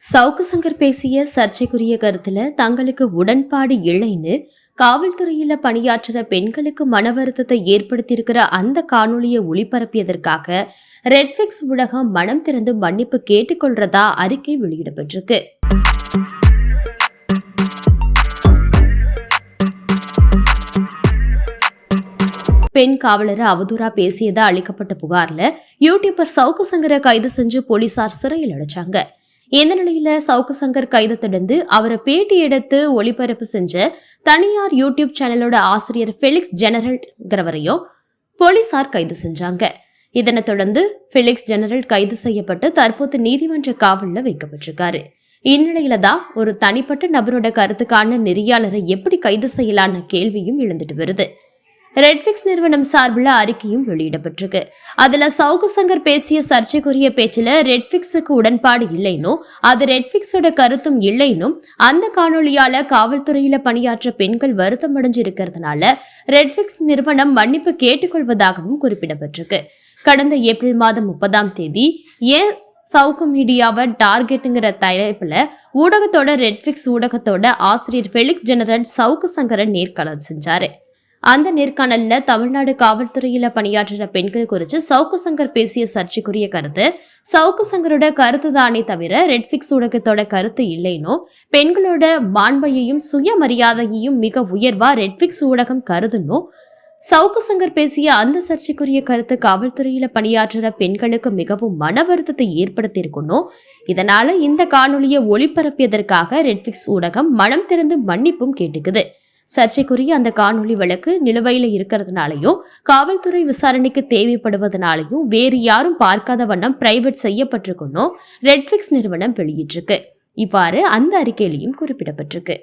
சவுக்கு சங்கர் பேசிய சர்ச்சைக்குரிய கருத்துல தங்களுக்கு உடன்பாடு இல்லைன்னு காவல்துறையில பணியாற்றுற பெண்களுக்கு மன வருத்தத்தை ஏற்படுத்தியிருக்கிற அந்த காணொளியை ஒளிபரப்பியதற்காக ரெட்ஃபிக்ஸ் ஊடகம் மனம் திறந்து மன்னிப்பு கேட்டுக்கொள்றதா அறிக்கை வெளியிடப்பட்டிருக்கு. பெண் காவலர் அவதூறா பேசியதா அளிக்கப்பட்ட புகார்ல யூடியூபர் சவுக்கு சங்கரை கைது செஞ்சு போலீசார் சிறையில் அடைச்சாங்க. இந்த நிலையில சவுக்கு சங்கர் கைது தொடர்ந்து அவரை பேட்டி எடுத்து ஒளிபரப்பு செஞ்ச தனியார் யூடியூப் சேனலோட ஆசிரியர் ஃபெலிக்ஸ் ஜெனரல்ங்கிறவரையும் போலீசார் கைது செஞ்சாங்க. இதனைத் தொடர்ந்து ஃபெலிக்ஸ் ஜெனரல் கைது செய்யப்பட்டு தற்போது நீதிமன்ற காவலில் வைக்கப்பட்டிருக்காரு. இந்நிலையில தான் ஒரு தனிப்பட்ட நபரோட கருத்துக்கான நெறியாளரை எப்படி கைது செய்யலான கேள்வியும் எழுந்துட்டு வருது. ரெட்ஃபிக்ஸ் நிறுவனம் சார்பில் அறிக்கையும் வெளியிடப்பட்டிருக்கு. அதில் சவுக்கு சங்கர் பேசிய சர்ச்சைக்குரிய பேச்சில் ரெட்ஃபிக்ஸுக்கு உடன்பாடு இல்லைனோ அது ரெட்ஃபிக்ஸோட கருத்தும் இல்லைனும் அந்த காணொலியால் காவல்துறையில் பணியாற்ற பெண்கள் வருத்தம் அடைஞ்சு இருக்கிறதுனால ரெட்ஃபிக்ஸ் நிறுவனம் மன்னிப்பு கேட்டுக்கொள்வதாகவும் குறிப்பிடப்பட்டிருக்கு. கடந்த ஏப்ரல் மாதம் முப்பதாம் தேதி ஏன் சவுக்கு மீடியாவை டார்கெட்டுங்கிற தயாரிப்பில் ஊடகத்தோட ரெட்ஃபிக்ஸ் ஊடகத்தோட ஆசிரியர் ஃபெலிக்ஸ் ஜெனரல் சவுக்கு சங்கரன் நேர்காணல் செஞ்சாரு. அந்த நேர்காணல்ல தமிழ்நாடு காவல்துறையில பணியாற்றுற பெண்கள் குறித்து சவுக்கு சங்கர் பேசிய சர்ச்சைக்குரிய கருத்து சவுக்கு சங்கரோட கருத்து தானே தவிர ரெட்ஃபிக்ஸ் ஊடகத்தோட கருத்து இல்லைனோ பெண்களோட மாண்பையையும் சுயமரியாதையையும் மிக உயர்வா ரெட்ஃபிக்ஸ் ஊடகம் கருதுனோ சவுக்கு சங்கர் பேசிய அந்த சர்ச்சைக்குரிய கருத்து காவல்துறையில பணியாற்றுற பெண்களுக்கு மிகவும் மன வருத்தத்தை ஏற்படுத்தியிருக்கணும் இதனால இந்த காணொலியை ஒளிபரப்பியதற்காக ரெட்ஃபிக்ஸ் ஊடகம் மனம் திறந்து மன்னிப்பும் கேட்டுக்குது. சர்ச்சைக்குரிய அந்த காணொளி வழக்கு நிலுவையில் இருக்கிறதுனாலையும் காவல்துறை விசாரணைக்கு தேவைப்படுவதனாலையும் வேறு யாரும் பார்க்காத வண்ணம் பிரைவேட் செய்யப்பட்டிருக்குன்னு ரெட்ஃபிக்ஸ் நிறுவனம் வெளியிட்டிருக்கு. இவ்வாறு அந்த அறிக்கையிலையும் குறிப்பிடப்பட்டிருக்கு.